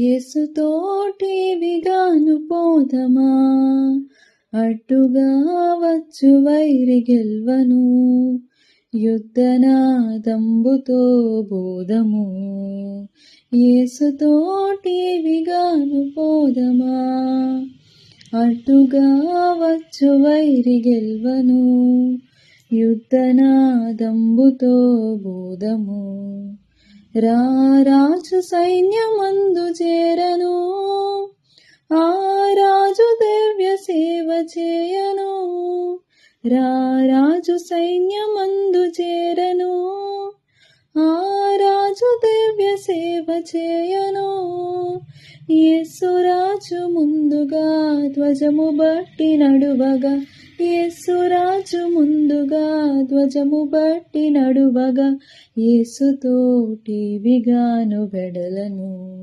యేసుతోటి విగాను పోదమా అట్టుగా వచ్చు వైరి గెల్వను యుద్ధనాదంబుతో బోధము యేసుతోటి విగాను పోదమా అడ్డుగా వచ్చు వైరి గెల్వను యుద్ధనాదంబుతో బోధము రారాజు సైన్యమందు రాజు సైన్యమందు చేరను. ఆ రాజు దివ్య సేవ చేయను. యేసురాజు ముందుగా ధ్వజము బట్టి నడువగా. యేసురాజు ముందుగా ధ్వజము బట్టి నడువగా. యేసుతోటి విగాను వెడలను.